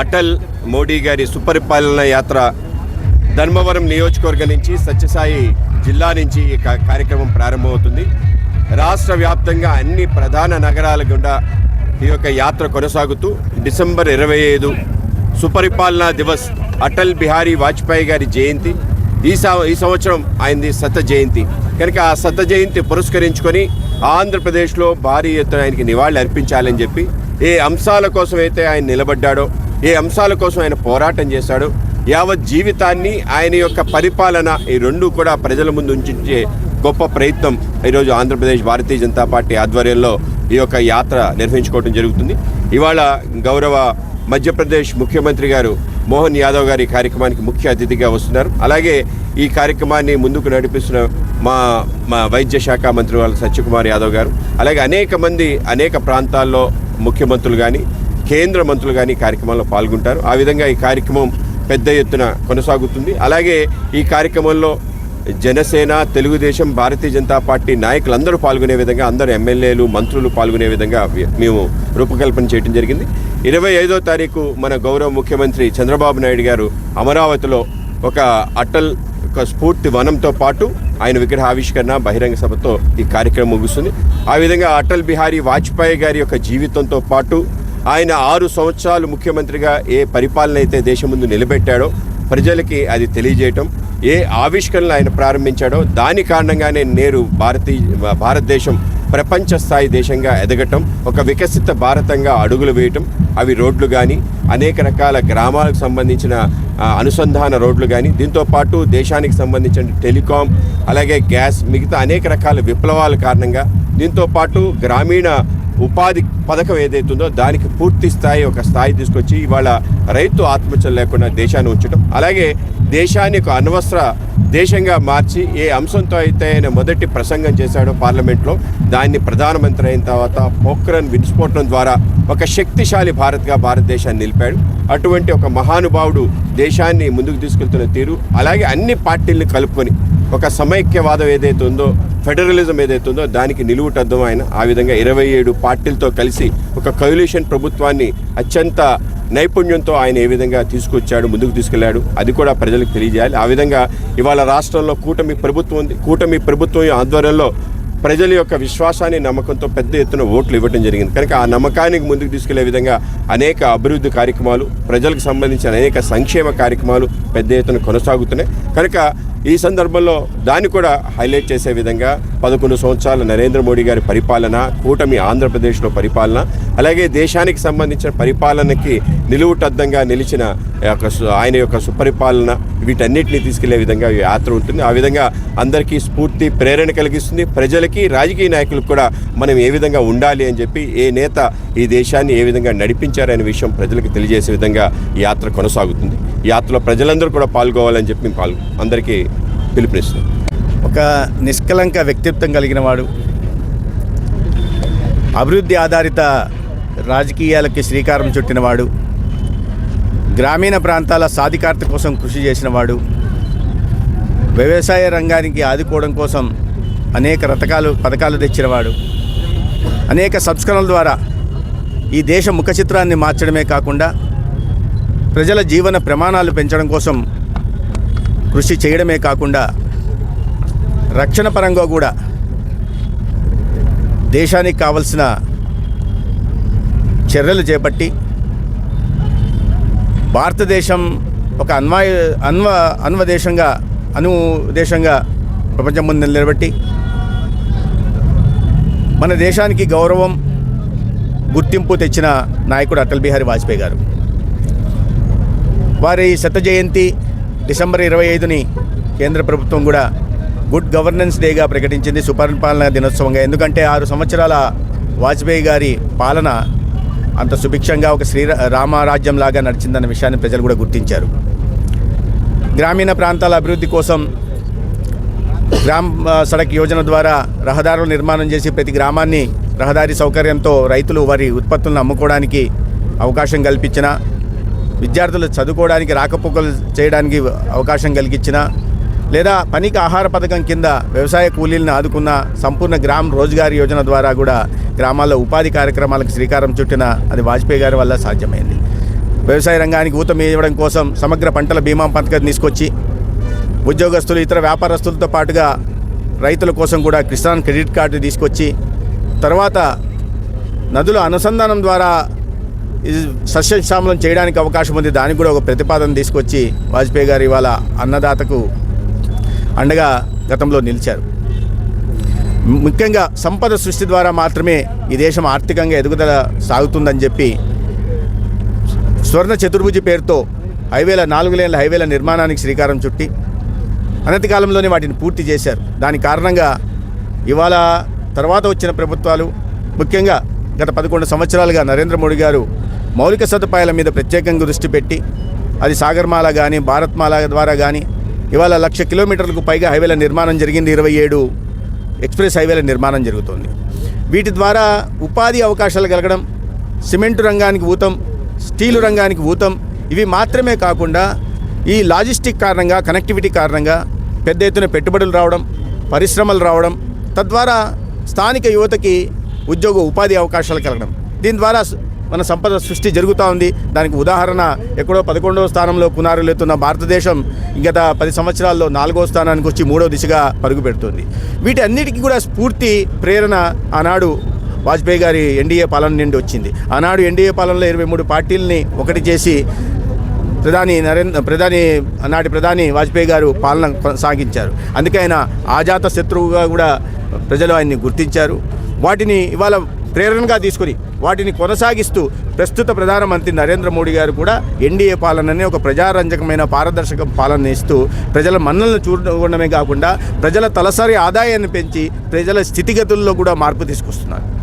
అటల్ మోడీ గారి సుపరిపాలన యాత్ర ధర్మవరం నియోజకవర్గం నుంచి సత్యసాయి జిల్లా నుంచి ఈ కార్యక్రమం ప్రారంభమవుతుంది. రాష్ట్ర వ్యాప్తంగా అన్ని ప్రధాన నగరాల గుండా ఈ యొక్క యాత్ర కొనసాగుతూ డిసెంబర్ ఇరవై ఐదు సుపరిపాలనా దివస్ అటల్ బిహారీ వాజ్పేయి గారి జయంతి. ఈ ఈ సంవత్సరం ఆయనది శత జయంతి. కనుక ఆ శత జయంతి పురస్కరించుకొని ఆంధ్రప్రదేశ్లో భారీ ఎత్తున ఆయనకి నివాళులు అర్పించాలని చెప్పి ఏ అంశాల కోసం అయితే ఆయన నిలబడ్డాడో ఏ అంశాల కోసం ఆయన పోరాటం చేశాడు? యావత్ జీవితాన్ని ఆయన యొక్క పరిపాలన ఈ రెండు కూడా ప్రజల ముందు ఉంచే గొప్ప ప్రయత్నం ఈరోజు ఆంధ్రప్రదేశ్ భారతీయ జనతా పార్టీ ఆధ్వర్యంలో ఈ యొక్క యాత్ర నిర్వహించుకోవడం జరుగుతుంది. ఇవాళ గౌరవ మధ్యప్రదేశ్ ముఖ్యమంత్రి గారు మోహన్ యాదవ్ గారి కార్యక్రమానికి ముఖ్య అతిథిగా వస్తున్నారు. అలాగే ఈ కార్యక్రమాన్ని ముందుకు నడిపిస్తున్న మా మా వైద్య శాఖ మంత్రి వాళ్ళ సత్యకుమార్ యాదవ్ గారు. అలాగే అనేక మంది అనేక ప్రాంతాల్లో ముఖ్యమంత్రులు కానీ కేంద్ర మంత్రులు కానీ కార్యక్రమంలో పాల్గొంటారు. ఆ విధంగా ఈ కార్యక్రమం పెద్ద ఎత్తున కొనసాగుతుంది. అలాగే ఈ కార్యక్రమంలో జనసేన తెలుగుదేశం భారతీయ జనతా పార్టీ నాయకులందరూ పాల్గొనే విధంగా అందరు ఎమ్మెల్యేలు మంత్రులు పాల్గొనే విధంగా మేము రూపకల్పన చేయడం జరిగింది. ఇరవై ఐదో తారీఖు మన గౌరవ ముఖ్యమంత్రి చంద్రబాబు నాయుడు గారు అమరావతిలో ఒక అటల్ ఒక స్ఫూర్తి వనంతో పాటు ఆయన విగ్రహ ఆవిష్కరణ బహిరంగ సభతో ఈ కార్యక్రమం ముగుస్తుంది. ఆ విధంగా అటల్ బిహారీ వాజ్పేయి గారి యొక్క జీవితంతో పాటు ఆయన ఆరు సంవత్సరాలు ముఖ్యమంత్రిగా ఏ పరిపాలన అయితే దేశం ముందు నిలబెట్టాడో ప్రజలకి అది తెలియజేయటం ఏ ఆవిష్కరణలు ఆయన ప్రారంభించాడో దాని కారణంగానే నేరు భారతీయ భారతదేశం ప్రపంచ స్థాయి దేశంగా ఎదగటం ఒక వికసిత భారతంగా అడుగులు వేయటం అవి రోడ్లు కానీ అనేక రకాల గ్రామాలకు సంబంధించిన అనుసంధాన రోడ్లు కానీ దీంతో పాటు దేశానికి సంబంధించిన టెలికాం అలాగే గ్యాస్ మిగతా అనేక రకాల విప్లవాల కారణంగా దీంతో పాటు గ్రామీణ ఉపాధి పథకం ఏదైతుందో దానికి పూర్తి స్థాయి ఒక స్థాయి తీసుకొచ్చి ఇవాళ రైతు ఆత్మహత్యలు లేకుండా దేశాన్ని ఉంచడం అలాగే దేశాన్ని ఒక అనవసర దేశంగా మార్చి ఏ అంశంతో అయితే ఆయన మొదటి ప్రసంగం చేశాడో పార్లమెంట్లో దాన్ని ప్రధానమంత్రి అయిన తర్వాత పోఖ్రన్ విస్ఫోటనం ద్వారా ఒక శక్తిశాలి భారత్గా భారతదేశాన్ని నిలిపాడు. అటువంటి ఒక మహానుభావుడు దేశాన్ని ముందుకు తీసుకెళ్తున్న తీరు అలాగే అన్ని పార్టీల్ని కలుపుకొని ఒక సమైక్యవాదం ఏదైతే ఉందో ఫెడరలిజం ఏదైతే ఉందో దానికి నిలువుటద్దం ఆయన. ఆ విధంగా ఇరవై ఏడు పార్టీలతో కలిసి ఒక కల్యూషన్ ప్రభుత్వాన్ని అత్యంత నైపుణ్యంతో ఆయన ఏ విధంగా తీసుకొచ్చాడు ముందుకు తీసుకెళ్ళాడు అది కూడా ప్రజలకు తెలియజేయాలి. ఆ విధంగా ఇవాళ రాష్ట్రంలో కూటమి ప్రభుత్వం ఉంది. కూటమి ప్రభుత్వం ఆధ్వర్యంలో ప్రజల యొక్క విశ్వాసాన్ని నమ్మకంతో పెద్ద ఎత్తున ఓట్లు ఇవ్వడం జరిగింది. కనుక ఆ నమ్మకానికి ముందుకు తీసుకెళ్ళే విధంగా అనేక అభివృద్ధి కార్యక్రమాలు ప్రజలకు సంబంధించిన అనేక సంక్షేమ కార్యక్రమాలు పెద్ద ఎత్తున కొనసాగుతున్నాయి. కనుక ఈ సందర్భంలో దాన్ని కూడా హైలైట్ చేసే విధంగా పదకొండు సంవత్సరాల నరేంద్ర మోడీ గారి పరిపాలన కూటమి ఆంధ్రప్రదేశ్లో పరిపాలన అలాగే దేశానికి సంబంధించిన పరిపాలనకి నిలువుటద్దంగా నిలిచిన యొక్క ఆయన యొక్క సుపరిపాలన వీటన్నిటిని తీసుకెళ్ళే విధంగా యాత్ర ఉంటుంది. ఆ విధంగా అందరికీ స్ఫూర్తి ప్రేరణ కలిగిస్తుంది. ప్రజలకి రాజకీయ నాయకులకు కూడా మనం ఏ విధంగా ఉండాలి అని చెప్పి ఏ నేత ఈ దేశాన్ని ఏ విధంగా నడిపించారనే విషయం ప్రజలకు తెలియజేసే విధంగా ఈ యాత్ర కొనసాగుతుంది. యాత్రలో ప్రజలందరూ కూడా పాల్గొవాలని చెప్పి పాల్గొ అందరికీ పిలుపునిస్తున్నాం. ఒక నిష్కలంక వ్యక్తిత్వం కలిగిన వాడు అభివృద్ధి ఆధారిత రాజకీయాలకి శ్రీకారం చుట్టినవాడు గ్రామీణ ప్రాంతాల సాధికారత కోసం కృషి చేసినవాడు వ్యవసాయ రంగానికి ఆదుకోవడం కోసం అనేక రథకాలు పథకాలు తెచ్చినవాడు అనేక సంస్కరణల ద్వారా ఈ దేశ ముఖ చిత్రాన్ని మార్చడమే కాకుండా ప్రజల జీవన ప్రమాణాలు పెంచడం కోసం కృషి చేయడమే కాకుండా రక్షణ పరంగా కూడా దేశానికి కావలసిన చర్యలు చేపట్టి భారతదేశం ఒక అన్వాయ అన్వ అన్వదేశంగా అను దేశంగా ప్రపంచం ముందు నిలబెట్టి మన దేశానికి గౌరవం గుర్తింపు తెచ్చిన నాయకుడు అటల్ బిహారీ వాజ్పేయి గారు. వారి శత జయంతి డిసెంబర్ ఇరవై ఐదుని కేంద్ర ప్రభుత్వం కూడా గుడ్ గవర్నెన్స్ డేగా ప్రకటించింది. సుపరిపాలన దినోత్సవంగా. ఎందుకంటే ఆరు సంవత్సరాల వాజ్పేయి గారి పాలన అంత సుభిక్షంగా ఒక శ్రీ రామరాజ్యంలాగా నడిచిందన్న విషయాన్ని ప్రజలు కూడా గుర్తించారు. గ్రామీణ ప్రాంతాల అభివృద్ధి కోసం గ్రామ్ సడక్ యోజన ద్వారా రహదారులు నిర్మాణం చేసి ప్రతి గ్రామాన్ని రహదారి సౌకర్యంతో రైతులు వారి ఉత్పత్తులను అమ్ముకోవడానికి అవకాశం కల్పించిన విద్యార్థులు చదువుకోవడానికి రాకపోకలు చేయడానికి అవకాశం కలిగించిన లేదా పనికి ఆహార పథకం కింద వ్యవసాయ కూలీలను ఆదుకున్న సంపూర్ణ గ్రామ రోజ్గార్ యోజన ద్వారా కూడా గ్రామాల్లో ఉపాధి కార్యక్రమాలకు శ్రీకారం చుట్టిన అది వాజ్పేయి గారి వల్ల సాధ్యమైంది. వ్యవసాయ రంగానికి ఊతం ఇవ్వడం కోసం సమగ్ర పంటల బీమా పథకం తీసుకొచ్చి ఉద్యోగస్తులు ఇతర వ్యాపారస్తులతో పాటుగా రైతుల కోసం కూడా కిసాన్ క్రెడిట్ కార్డు తీసుకొచ్చి తర్వాత నదుల అనుసంధానం ద్వారా సస్యశ్యామలం చేయడానికి అవకాశం ఉంది. దానికి కూడా ఒక ప్రతిపాదన తీసుకొచ్చి వాజ్పేయి గారు ఇవాళ అన్నదాతకు అండగా గతంలో నిలిచారు. ముఖ్యంగా సంపద సృష్టి ద్వారా మాత్రమే ఈ దేశం ఆర్థికంగా ఎదుగుదల సాగుతుందని చెప్పి స్వర్ణ చతుర్భుజి పేరుతో హైవేల నాలుగు లేన్ల హైవేల నిర్మాణానికి శ్రీకారం చుట్టి అనతి కాలంలోనే వాటిని పూర్తి చేశారు. దాని కారణంగా ఇవాళ తర్వాత వచ్చిన ప్రభుత్వాలు ముఖ్యంగా గత పదకొండు సంవత్సరాలుగా నరేంద్ర మోడీ గారు మౌలిక సదుపాయాల మీద ప్రత్యేకంగా దృష్టి పెట్టి అది సాగర్మాల కానీ భారత్మాల ద్వారా కానీ ఇవాళ లక్ష కిలోమీటర్లకు పైగా హైవేల నిర్మాణం జరిగింది. ఇరవై ఏడు ఎక్స్ప్రెస్ హైవేల నిర్మాణం జరుగుతోంది. వీటి ద్వారా ఉపాధి అవకాశాలు కలగడం సిమెంటు రంగానికి ఊతం స్టీలు రంగానికి ఊతం ఇవి మాత్రమే కాకుండా ఈ లాజిస్టిక్ కారణంగా కనెక్టివిటీ కారణంగా పెద్ద ఎత్తున పెట్టుబడులు రావడం పరిశ్రమలు రావడం తద్వారా స్థానిక యువతకి ఉద్యోగ ఉపాధి అవకాశాలు కలగడం. దీని ద్వారా మన సంపద సృష్టి జరుగుతూ ఉంది. దానికి ఉదాహరణ ఎక్కడో పదకొండవ స్థానంలో కునారులెత్తున్న భారతదేశం గత పది సంవత్సరాల్లో నాలుగో స్థానానికి వచ్చి మూడో దిశగా పరుగు పెడుతుంది. వీటన్నిటికీ కూడా స్ఫూర్తి ప్రేరణ ఆనాడు వాజ్పేయి గారి ఎన్డీఏ పాలన నుండి వచ్చింది. ఆనాడు ఎన్డీఏ పాలనలో ఇరవై మూడు పార్టీలని ఒకటి చేసి ప్రధాని నరేంద్ర ప్రధాని నాటి ప్రధాని వాజ్పేయి గారు పాలన కొనసాగించారు. అందుకే ఆయన ఆజాత శత్రువుగా కూడా ప్రజలు ఆయన్ని గుర్తించారు. వాటిని ఇవాళ ప్రేరణగా తీసుకొని వాటిని కొనసాగిస్తూ ప్రస్తుత ప్రధానమంత్రి నరేంద్ర మోడీ గారు కూడా ఎన్డీఏ పాలనని ఒక ప్రజారంజకమైన పారదర్శక పాలన ఇస్తూ ప్రజల మన్నలను చూడడమే కాకుండా ప్రజల తలసరి ఆదాయాన్ని పెంచి ప్రజల స్థితిగతుల్లో కూడా మార్పు తీసుకొస్తున్నారు.